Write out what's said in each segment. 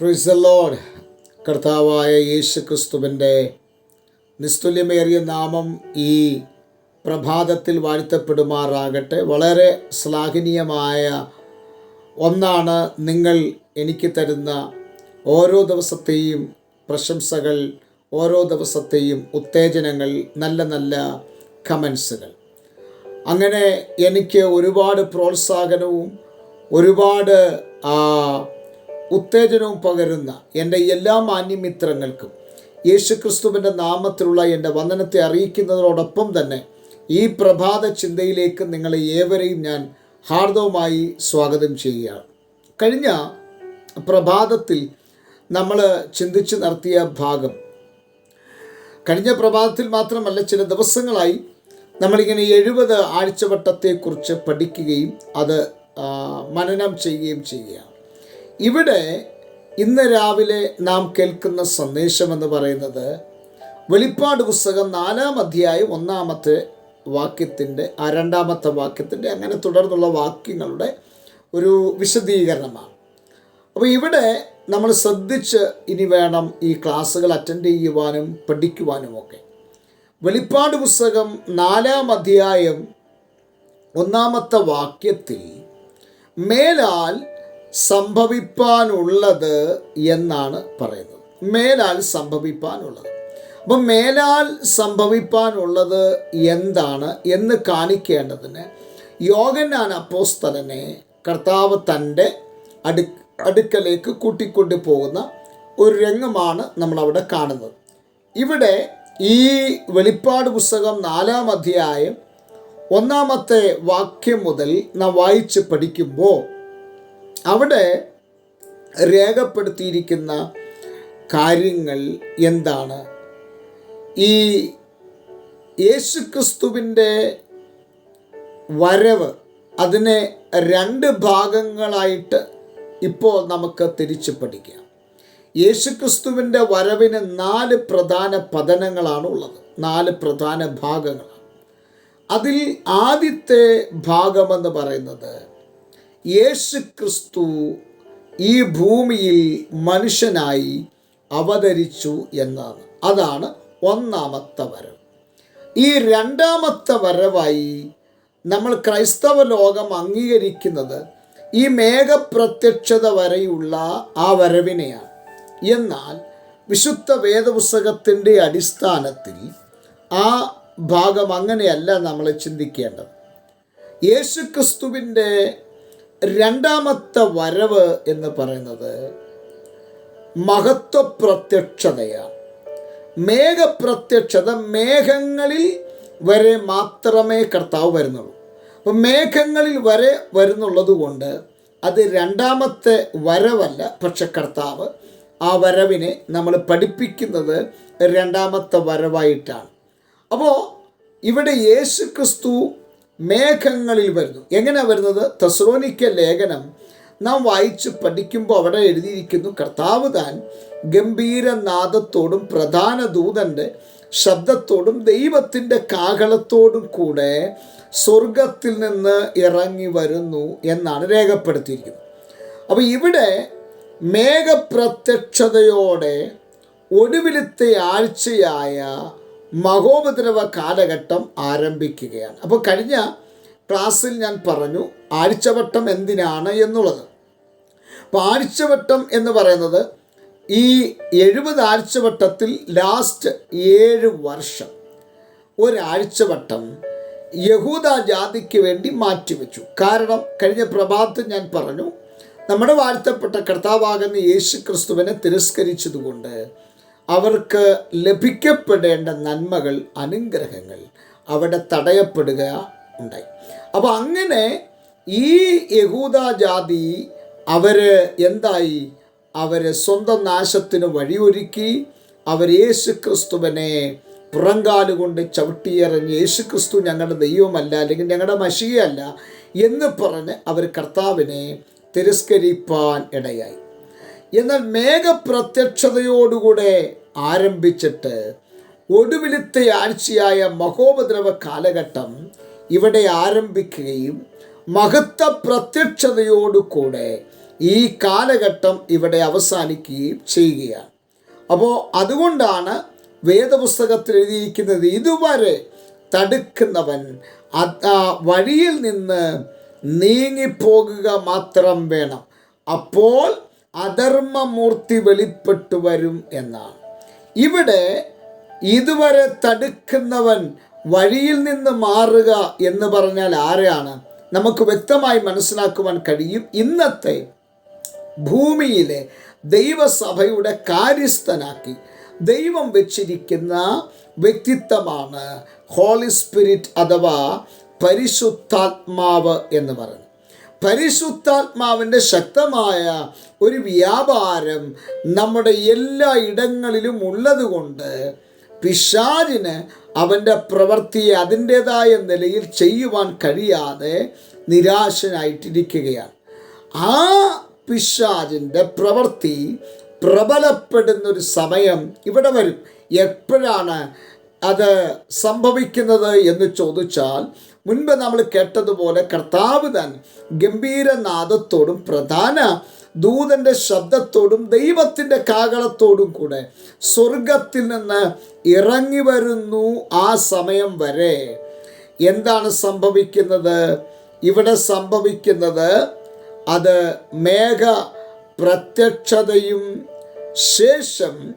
പ്രിസലോഡ് കർത്താവായ യേശു ക്രിസ്തുവിന്റെ നിസ്തുല്യമേറിയ നാമം ഈ പ്രഭാതത്തിൽ വാഴ്ത്തപ്പെടുമാറാകട്ടെ. വളരെ ശ്ലാഘനീയമായ ഒന്നാണ് നിങ്ങൾ എനിക്ക് തരുന്ന ഓരോ ദിവസത്തെയും പ്രശംസകൾ ഓരോ ദിവസത്തെയും ഉത്തേജനങ്ങൾ നല്ല നല്ല കമൻസുകൾ. അങ്ങനെ എനിക്ക് ഒരുപാട് പ്രോത്സാഹനവും ഒരുപാട് ഉത്തേജനവും പകരുന്ന എന്റെ എല്ലാ മാന്യമിത്രങ്ങൾക്കും യേശുക്രിസ്തുവിന്റെ നാമത്തിലുള്ള എന്റെ വന്ദനത്തെ അറിയിക്കുന്നതോടൊപ്പം തന്നെ ഈ പ്രഭാത ചിന്തയിലേക്ക് നിങ്ങളെ ഏവരെയും ഞാൻ ഹാർദവുമായി സ്വാഗതം ചെയ്യുകയാണ്. കഴിഞ്ഞ പ്രഭാതത്തിൽ നമ്മൾ ചിന്തിച്ച് നടത്തിയ ഭാഗം കഴിഞ്ഞ പ്രഭാതത്തിൽ മാത്രമല്ല ചില ദിവസങ്ങളായി നമ്മളിങ്ങനെ എഴുപത് ആഴ്ചവട്ടത്തെക്കുറിച്ച് പഠിക്കുകയും അത് മനനം ചെയ്യുകയും ചെയ്യുകയാണ്. ഇവിടെ ഇന്ന് രാവിലെ നാം കേൾക്കുന്ന സന്ദേശം എന്ന് പറയുന്നത് വെളിപ്പാട് പുസ്തകം നാലാം അധ്യായം ഒന്നാമത്തെ വാക്യത്തിന്റെ ആ രണ്ടാമത്തെ വാക്യത്തിന്റെ അങ്ങനെ തുടർന്നുള്ള വാക്യങ്ങളുടെ ഒരു വിശദീകരണമാണ്. അപ്പോൾ ഇവിടെ നമ്മൾ ശ്രദ്ധിച്ച് ഇനി വേണം ഈ ക്ലാസ്സുകൾ അറ്റൻഡ് ചെയ്യുവാനും പഠിക്കുവാനും ഒക്കെ. വെളിപ്പാട് പുസ്തകം നാലാം അധ്യായം ഒന്നാമത്തെ വാക്യത്തിൽ മേലാൽ സംഭവിപ്പാനുള്ളത് എന്നാണ് പറയുന്നത്. മേലാൽ സംഭവിപ്പാനുള്ളത്. അപ്പം മേലാൽ സംഭവിപ്പാനുള്ളത് എന്താണ് എന്ന് കാണിക്കേണ്ടതിന് യോഗനാൻ അപ്പോസ്തലനെ കർത്താവ് തന്റെ അടു അടുക്കലേക്ക് കൂട്ടിക്കൊണ്ടു പോകുന്ന ഒരു രംഗമാണ് നമ്മളവിടെ കാണുന്നത്. ഇവിടെ ഈ വെളിപ്പാട് പുസ്തകം നാലാം അധ്യായം ഒന്നാമത്തെ വാക്യം മുതൽ നാം വായിച്ച് പഠിക്കുമ്പോൾ അവിടെ രേഖപ്പെടുത്തിയിരിക്കുന്ന കാര്യങ്ങൾ എന്താണ്? ഈ യേശുക്രിസ്തുവിന്റെ വരവ് അതിനെ രണ്ട് ഭാഗങ്ങളായിട്ട് ഇപ്പോൾ നമുക്ക് തിരിച്ചു പഠിക്കാം യേശുക്രിസ്തുവിന്റെ വരവിന് നാല് പ്രധാന പതനങ്ങളാണ് ഉള്ളത്. നാല് പ്രധാന ഭാഗങ്ങളാണ്. അതിൽ ആദ്യത്തെ ഭാഗമെന്ന് പറയുന്നത് യേശു ക്രിസ്തു ഈ ഭൂമിയിൽ മനുഷ്യനായി അവതരിച്ചു എന്നാണ്. അതാണ് ഒന്നാമത്തെ വരവ്. ഈ രണ്ടാമത്തെ വരവായി നമ്മൾ ക്രൈസ്തവ ലോകം അംഗീകരിക്കുന്നത് ഈ മേഘപ്രത്യക്ഷത വരെയുള്ള ആ വരവിനെയാണ്. എന്നാൽ വിശുദ്ധ വേദപുസ്തകത്തിന്റെ അടിസ്ഥാനത്തിൽ ആ ഭാഗം അങ്ങനെയല്ല നമ്മൾ ചിന്തിക്കേണ്ടത്. യേശുക്രിസ്തുവിന്റെ രണ്ടാമത്തെ വരവ് എന്ന് പറയുന്നത് മഹത്വപ്രത്യക്ഷതയാണ്. മേഘപ്രത്യക്ഷത മേഘങ്ങളിൽ വരെ മാത്രമേ കർത്താവ് വരുന്നുള്ളൂ. അപ്പം മേഘങ്ങളിൽ വരെ വരുന്നുള്ളത് കൊണ്ട് അത് രണ്ടാമത്തെ വരവല്ല പക്ഷെ കർത്താവ് ആ വരവിനെ നമ്മൾ പഠിപ്പിക്കുന്നത് രണ്ടാമത്തെ വരവായിട്ടാണ്. അപ്പോൾ ഇവിടെ യേശു ക്രിസ്തു മേഘങ്ങളിൽ വരുന്നു. എങ്ങനെ വരുന്നത്? തെസ്രോനിക്ക ലേഖനം നാം വായിച്ച് പഠിക്കുമ്പോൾ അവിടെ എഴുതിയിരിക്കുന്നു കർത്താവ് താൻ ഗംഭീരനാദത്തോടും പ്രധാന ദൂതന്റെ ശബ്ദത്തോടും ദൈവത്തിന്റെ കാഹളത്തോടും കൂടെ സ്വർഗത്തിൽ നിന്ന് ഇറങ്ങി വരുന്നു എന്നാണ് രേഖപ്പെടുത്തിയിരിക്കുന്നത്. അപ്പോൾ ഇവിടെ മേഘപ്രത്യക്ഷതയോടെ ഒടുവിലത്തെ ആഴ്ചയായ മഹോപദ്രവ കാലഘട്ടം ആരംഭിക്കുകയാണ്. അപ്പോൾ കഴിഞ്ഞ ക്ലാസ്സിൽ ഞാൻ പറഞ്ഞു ആഴ്ചവട്ടം എന്തിനാണ് എന്നുള്ളത്. അപ്പോൾ ആഴ്ചവട്ടം എന്ന് പറയുന്നത് ഈ എഴുപത് ആഴ്ചവട്ടത്തിൽ ലാസ്റ്റ് ഏഴ് വർഷം. ഒരാഴ്ചവട്ടം യഹൂദ ജാതിക്ക് വേണ്ടി മാറ്റിവെച്ചു. കാരണം കഴിഞ്ഞ പ്രഭാതത്തിൽ ഞാൻ പറഞ്ഞു നമ്മുടെ വാഴ്ത്തപ്പെട്ട കർത്താവാകുന്ന യേശു ക്രിസ്തുവിനെ തിരസ്കരിച്ചതുകൊണ്ട് അവർക്ക് ലഭിക്കപ്പെടേണ്ട നന്മകൾ അനുഗ്രഹങ്ങൾ അവിടെ തടയപ്പെടുക ഉണ്ടായി. അപ്പോൾ അങ്ങനെ ഈ യഹൂദ ജാതി അവർ എന്തായി? അവർ സ്വന്തം നാശത്തിന് വഴിയൊരുക്കി അവർ യേശു ക്രിസ്തുവിനെ പുറങ്കാലുകൊണ്ട് ചവിട്ടിയെറിഞ്ഞ് യേശു ക്രിസ്തു ഞങ്ങളുടെ ദൈവമല്ല അല്ലെങ്കിൽ ഞങ്ങളുടെ മഷിയല്ല എന്ന് പറഞ്ഞ് അവർ കർത്താവിനെ തിരസ്കരിപ്പാൻ ഇടയായി. എന്നാൽ മേഘപ്രത്യക്ഷതയോടുകൂടെ ആരംഭിച്ചിട്ട് ഒടുവിലത്തെ ആഴ്ചയായ മഹോപദ്രവ കാലഘട്ടം ഇവിടെ ആരംഭിക്കുകയും മഹത്വ പ്രത്യക്ഷതയോടുകൂടെ ഈ കാലഘട്ടം ഇവിടെ അവസാനിക്കുകയും ചെയ്യുകയാണ്. അപ്പോൾ അതുകൊണ്ടാണ് വേദപുസ്തകത്തിൽ എഴുതിയിരിക്കുന്നത് ഇതുവരെ തടുക്കുന്നവൻ വഴിയിൽ നിന്ന് നീങ്ങിപ്പോകുക മാത്രം വേണം. അപ്പോൾ അധർമ്മമൂർത്തി വെളിപ്പെട്ടു വരും എന്നാണ്. ഇവിടെ ഇതുവരെ തടുക്കുന്നവൻ വഴിയിൽ നിന്ന് മാറുക എന്ന് പറഞ്ഞാൽ ആരെയാണ്? നമുക്ക് വ്യക്തമായി മനസ്സിലാക്കുവാൻ കഴിയും. ഇന്നത്തെ ഭൂമിയിലെ ദൈവസഭയുടെ കാര്യസ്ഥനാക്കി ദൈവം വെച്ചിരിക്കുന്ന വ്യക്തിത്വമാണ് ഹോളി സ്പിരിറ്റ് അഥവാ പരിശുദ്ധാത്മാവ് എന്ന് പറയുന്നത്. പരിശുദ്ധാത്മാവിന്റെ ശക്തമായ ഒരു വ്യാപാരം നമ്മുടെ എല്ലാ ഇടങ്ങളിലും ഉള്ളതുകൊണ്ട് പിശാചിന് അവന്റെ പ്രവൃത്തിയെ അതിന്റേതായ നിലയിൽ ചെയ്യുവാൻ കഴിയാതെ നിരാശനായിട്ടിരിക്കുകയാണ്. ആ പിശാചിന്റെ പ്രവൃത്തി പ്രബലപ്പെടുന്നൊരു സമയം ഇവിടെ വരും. എപ്പോഴാണ് അത് സംഭവിക്കുന്നത് എന്ന് ചോദിച്ചാൽ മുൻപ് നമ്മൾ കേട്ടതുപോലെ കർത്താവ് താൻ ഗംഭീരനാദത്തോടും പ്രധാന ദൂതന്റെ ശബ്ദത്തോടും ദൈവത്തിന്റെ കാകളത്തോടും കൂടെ സ്വർഗത്തിൽ നിന്ന് ഇറങ്ങി വരുന്നു ആ സമയം വരെ. എന്താണ് സംഭവിക്കുന്നത്? ഇവിടെ സംഭവിക്കുന്നത് അത് മേഘ പ്രത്യക്ഷതയും ശേഷം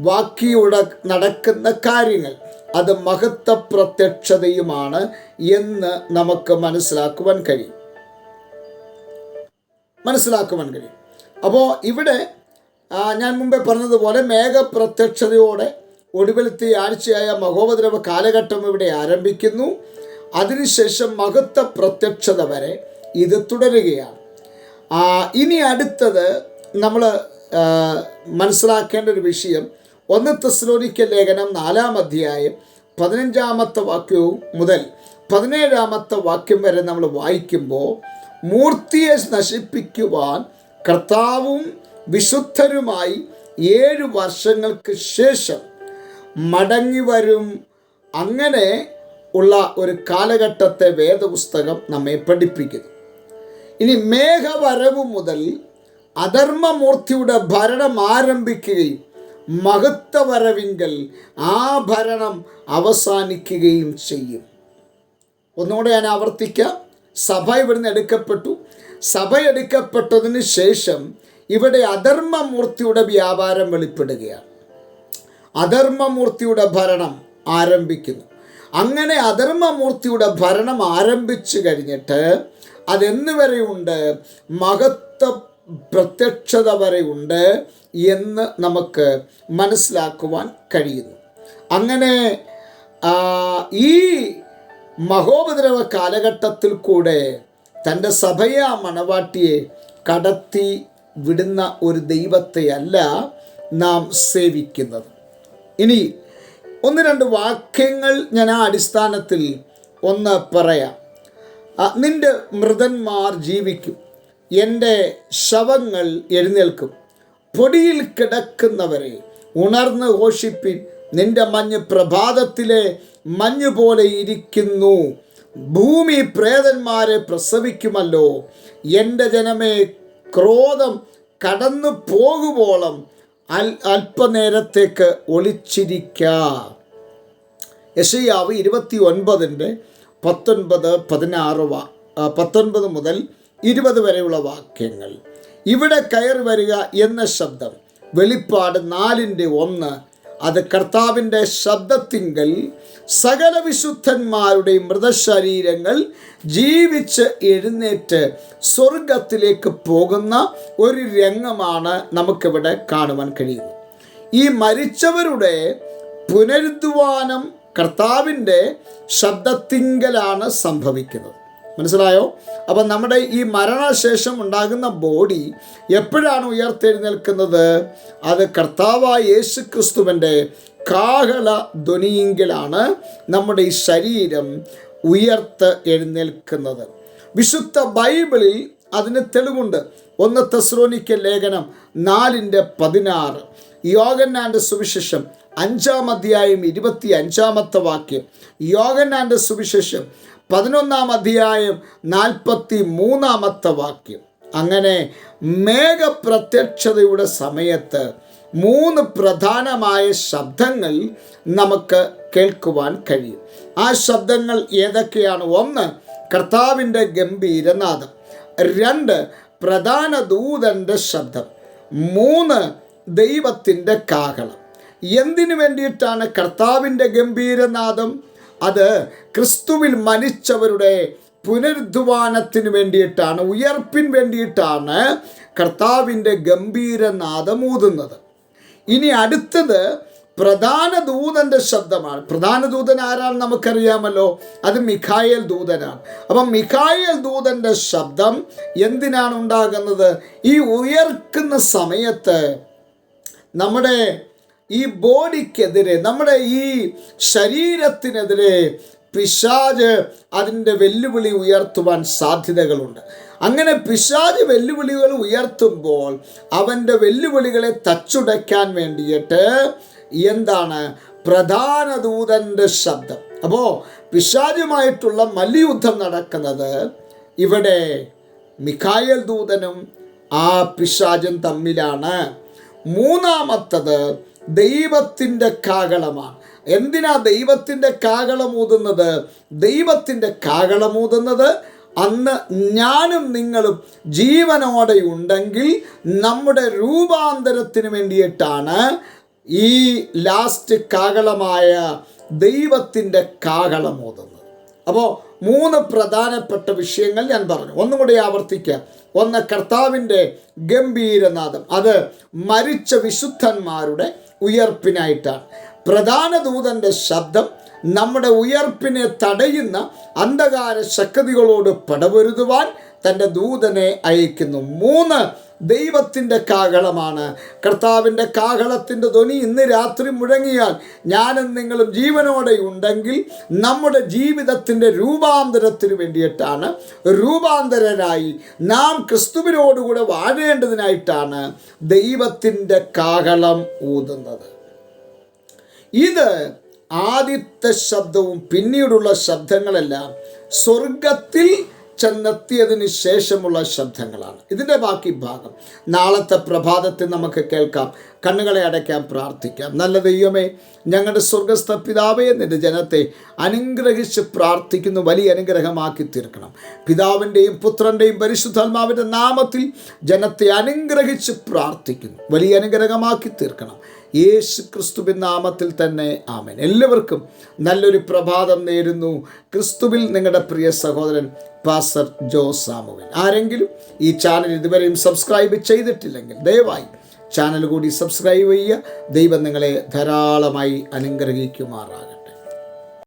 ബാക്കിയുടെ നടക്കുന്ന കാര്യങ്ങൾ. അത് മഹത്വ പ്രത്യക്ഷതയുമാണ് എന്ന് നമുക്ക് മനസ്സിലാക്കുവാൻ കഴിയും. മനസ്സിലാക്കുവാൻ കഴിയും. അപ്പോൾ ഇവിടെ ഞാൻ മുമ്പേ പറഞ്ഞതുപോലെ മേഘപ്രത്യക്ഷതയോടെ ഒടുവിലത്തെ ആഴ്ചയായ മഹോപദ്രവ കാലഘട്ടം ഇവിടെ ആരംഭിക്കുന്നു. അതിനുശേഷം മഹത്വ പ്രത്യക്ഷത വരെ ഇത് തുടരുകയാണ്. ഇനി അടുത്തത് നമ്മൾ മനസ്സിലാക്കേണ്ട ഒരു വിഷയം ഒന്ന് തെസ്ലോനിക്കൽ ലേഖനം നാലാം അധ്യായം പതിനഞ്ചാമത്തെ വാക്യവും മുതൽ പതിനേഴാമത്തെ വാക്യം വരെ നമ്മൾ വായിക്കുമ്പോൾ മൂർത്തിയെ നശിപ്പിക്കുവാൻ കർത്താവും വിശുദ്ധരുമായി ഏഴ് വർഷങ്ങൾക്ക് ശേഷം മടങ്ങി വരും. അങ്ങനെ ഉള്ള ഒരു കാലഘട്ടത്തെ വേദപുസ്തകം നമ്മെ പഠിപ്പിക്കുന്നു. ഇനി മേഘവരവ് മുതൽ അധർമ്മമൂർത്തിയുടെ ഭരണം ആരംഭിക്കുകയും മഹത്വവരവിങ്കൽ ആ ഭരണം അവസാനിക്കുകയും ചെയ്യും. ഒന്നുകൂടെ ഞാൻ ആവർത്തിക്കാം. സഭ ഇവിടുന്ന് എടുക്കപ്പെട്ടു. സഭ എടുക്കപ്പെട്ടതിന് ശേഷം ഇവിടെ അധർമ്മമൂർത്തിയുടെ വ്യാപാരം വെളിപ്പെടുകയാണ്. അധർമ്മമൂർത്തിയുടെ ഭരണം ആരംഭിക്കുന്നു. അങ്ങനെ അധർമ്മമൂർത്തിയുടെ ഭരണം ആരംഭിച്ചു കഴിഞ്ഞിട്ട് അതെന്ന് വരെയുണ്ട് മഹത്വ പ്രത്യക്ഷത വരെ ഉണ്ട് എന്ന് നമുക്ക് മനസ്സിലാക്കുവാൻ കഴിയുന്നു. അങ്ങനെ ഈ മഹോപദ്രവ കാലഘട്ടത്തിൽ കൂടെ തന്റെ സഭയെ ആ മണവാട്ടിയെ കടത്തി വിടുന്ന ഒരു ദൈവത്തെയല്ല നാം സേവിക്കുന്നത്. ഇനി ഒന്ന് രണ്ട് വാക്യങ്ങൾ ഞാൻ ആ അടിസ്ഥാനത്തിൽ ഒന്ന് പറയാം. നിന്റെ മൃതന്മാർ ജീവിക്കും. എന്റെ ശവങ്ങൾ എഴുന്നേൽക്കും. പൊടിയിൽ കിടക്കുന്നവരെ ഉണർന്ന് ഘോഷിപ്പിൻ. നിന്റെ മഞ്ഞ് പ്രഭാതത്തിലെ മഞ്ഞ് പോലെ ഇരിക്കുന്നു. ഭൂമി പ്രേതന്മാരെ പ്രസവിക്കുമല്ലോ. എന്റെ ജനമേ ക്രോധം കടന്നു പോകുവോളം അൽ അല്പനേരത്തേക്ക് ഒളിച്ചിരിക്ക. യശയാവ് ഇരുപത്തി ഒൻപതിന്റെ പത്തൊൻപത് പതിനാറ് പത്തൊൻപത് മുതൽ ഇരുപത് വരെയുള്ള വാക്യങ്ങൾ. ഇവിടെ കയറി വരിക എന്ന ശബ്ദം. വെളിപ്പാട് നാലിന്റെ ഒന്ന്. അത് കർത്താവിന്റെ ശബ്ദത്തിങ്കൽ സകല വിശുദ്ധന്മാരുടെ മൃതശരീരങ്ങൾ ജീവിച്ച് എഴുന്നേറ്റ് സ്വർഗത്തിലേക്ക് പോകുന്ന ഒരു രംഗമാണ് നമുക്കിവിടെ കാണുവാൻ കഴിയുന്നത്. ഈ മരിച്ചവരുടെ പുനരുദ്ധാനം കർത്താവിന്റെ ശബ്ദത്തിങ്കലാണ് സംഭവിക്കുന്നത്. മനസ്സിലായോ? അപ്പം നമ്മുടെ ഈ മരണശേഷം ഉണ്ടാകുന്ന ബോഡി എപ്പോഴാണ് ഉയർത്തെഴുന്നേൽക്കുന്നത്? അത് കർത്താവായ യേശു ക്രിസ്തുവിന്റെ കാഹള ധ്വനിയെങ്കിലാണ് നമ്മുടെ ഈ ശരീരം ഉയർത്ത് എഴുന്നേൽക്കുന്നത്. വിശുദ്ധ ബൈബിളിൽ അതിന് തെളിവുണ്ട്. ഒന്ന് തെസ്രോനിക്ക ലേഖനം നാലിന്റെ പതിനാറ്. യോഗന്നാന്റെ സുവിശേഷം അഞ്ചാം അധ്യായം ഇരുപത്തി അഞ്ചാമത്തെ വാക്യം. യോഗന്നാന്റെ സുവിശേഷം പതിനൊന്നാം അധ്യായം നാൽപ്പത്തി മൂന്നാമത്തെ വാക്യം. അങ്ങനെ മേഘപ്രത്യക്ഷതയുടെ സമയത്ത് മൂന്ന് പ്രധാനമായ ശബ്ദങ്ങൾ നമുക്ക് കേൾക്കുവാൻ കഴിയും. ആ ശബ്ദങ്ങൾ ഏതൊക്കെയാണ്? ഒന്ന് കർത്താവിന്റെ ഗംഭീരനാദം. രണ്ട് പ്രധാന ദൂതന്റെ ശബ്ദം. മൂന്ന് ദൈവത്തിന്റെ കാഹളം. എന്തിനു വേണ്ടിയിട്ടാണ് കർത്താവിന്റെ ഗംഭീരനാദം? അത് ക്രിസ്തുവിൽ മരിച്ചവരുടെ പുനരുദ്ധാനത്തിന് വേണ്ടിയിട്ടാണ് ഉയർപ്പിന് വേണ്ടിയിട്ടാണ് കർത്താവിന്റെ ഗംഭീരനാദം ഊതുന്നത്. ഇനി അടുത്തത് പ്രധാന ദൂതന്റെ ശബ്ദമാണ്. പ്രധാന ദൂതൻ ആരാണെന്ന് നമുക്കറിയാമല്ലോ. അത് മിഖായൽ ദൂതനാണ്. അപ്പം മിഖായൽ ദൂതന്റെ ശബ്ദം എന്തിനാണ് ഉണ്ടാകുന്നത്? ഈ ഉയർക്കുന്ന സമയത്ത് നമ്മുടെ ഈ ബോഡിക്കെതിരെ നമ്മുടെ ഈ ശരീരത്തിനെതിരെ പിശാജ് അതിന്റെ വെല്ലുവിളി ഉയർത്തുവാൻ സാധ്യതകളുണ്ട്. അങ്ങനെ പിശാജ് വെല്ലുവിളികൾ ഉയർത്തുമ്പോൾ അവന്റെ വെല്ലുവിളികളെ തച്ചുടയ്ക്കാൻ വേണ്ടിയിട്ട് എന്താണ്? പ്രധാന ദൂതന്റെ ശബ്ദം. അപ്പോൾ പിശാജുമായിട്ടുള്ള മല്യുദ്ധം നടക്കുന്നത് ഇവിടെ മിഖായൽ ദൂതനും ആ പിശാചും തമ്മിലാണ്. മൂന്നാമത്തത് ദൈവത്തിന്റെ കാകളമാണ് എന്തിനാ ദൈവത്തിന്റെ കാകളമൂതുന്നത് ദൈവത്തിന്റെ കാകളമൂതുന്നത് അന്ന് ഞാനും നിങ്ങളും ജീവനോടെ ഉണ്ടെങ്കിൽ നമ്മുടെ രൂപാന്തരത്തിന് വേണ്ടിയിട്ടാണ് ഈ ലാസ്റ്റ് കാകളമായ ദൈവത്തിന്റെ കാകളമൂതുന്നത് അപ്പോൾ മൂന്ന് പ്രധാനപ്പെട്ട വിഷയങ്ങൾ ഞാൻ പറഞ്ഞു. ഒന്നും കൂടി ആവർത്തിക്കുക ഒന്ന് കർത്താവിന്റെ ഗംഭീരനാഥം അത് മരിച്ച വിശുദ്ധന്മാരുടെ ഉയർപ്പിനായിട്ടാണ്. പ്രധാന ദൂതന്റെ ശബ്ദം നമ്മുടെ ഉയർപ്പിനെ തടയുന്ന അന്ധകാര ശക്തികളോട് പടവരുതുവാൻ തന്റെ ദൂതനെ അയക്കുന്നു. മൂന്ന് ദൈവത്തിന്റെ കാഹളമാണ്. കർത്താവിന്റെ കാഹളത്തിന്റെ ധ്വനി ഇന്ന് രാത്രി മുഴങ്ങിയാൽ ഞാനും നിങ്ങളും ജീവനോടെ ഉണ്ടെങ്കിൽ നമ്മുടെ ജീവിതത്തിന്റെ രൂപാന്തരത്തിന് വേണ്ടിയിട്ടാണ്. രൂപാന്തരനായി നാം ക്രിസ്തുവിനോടുകൂടെ വാഴേണ്ടതിനായിട്ടാണ് ദൈവത്തിന്റെ കാഹളം ഊതുന്നത്. ഇത് ആദ്യത്തെ ശബ്ദവും പിന്നീടുള്ള ശബ്ദങ്ങളെല്ലാം സ്വർഗത്തിൽ ചെന്നെത്തിയതിന് ശേഷമുള്ള ശബ്ദങ്ങളാണ്. ഇതിന്റെ ബാക്കി ഭാഗം നാളത്തെ പ്രഭാതത്തിൽ നമുക്ക് കേൾക്കാം. കണ്ണുകളെ അടയ്ക്കാൻ പ്രാർത്ഥിക്കാം. നല്ല ദൈവമേ ഞങ്ങളുടെ സ്വർഗസ്ഥ പിതാവേ നിന്റെ ജനത്തെ അനുഗ്രഹിച്ച് പ്രാർത്ഥിക്കുന്നു. വലിയ അനുഗ്രഹമാക്കി തീർക്കണം. പിതാവിന്റെയും പുത്രന്റെയും പരിശുദ്ധാത്മാവിന്റെ നാമത്തിൽ ജനത്തെ അനുഗ്രഹിച്ച് പ്രാർത്ഥിക്കുന്നു. വലിയ അനുഗ്രഹമാക്കി തീർക്കണം. യേശു ക്രിസ്തുവിൻ നാമത്തിൽ തന്നെ ആമൻ. എല്ലാവർക്കും നല്ലൊരു പ്രഭാതം നേരുന്നു. ക്രിസ്തുവിൽ നിങ്ങളുടെ പ്രിയ സഹോദരൻ പാസർ ജോ സാമുവൻ ആരെങ്കിലും ഈ ചാനൽ ഇതുവരെയും സബ്സ്ക്രൈബ് ചെയ്തിട്ടില്ലെങ്കിൽ ദയവായി ചാനൽ കൂടി സബ്സ്ക്രൈബ് ചെയ്യുക. ദൈവം നിങ്ങളെ ധാരാളമായി അനുഗ്രഹിക്കുമാറാകട്ടെ.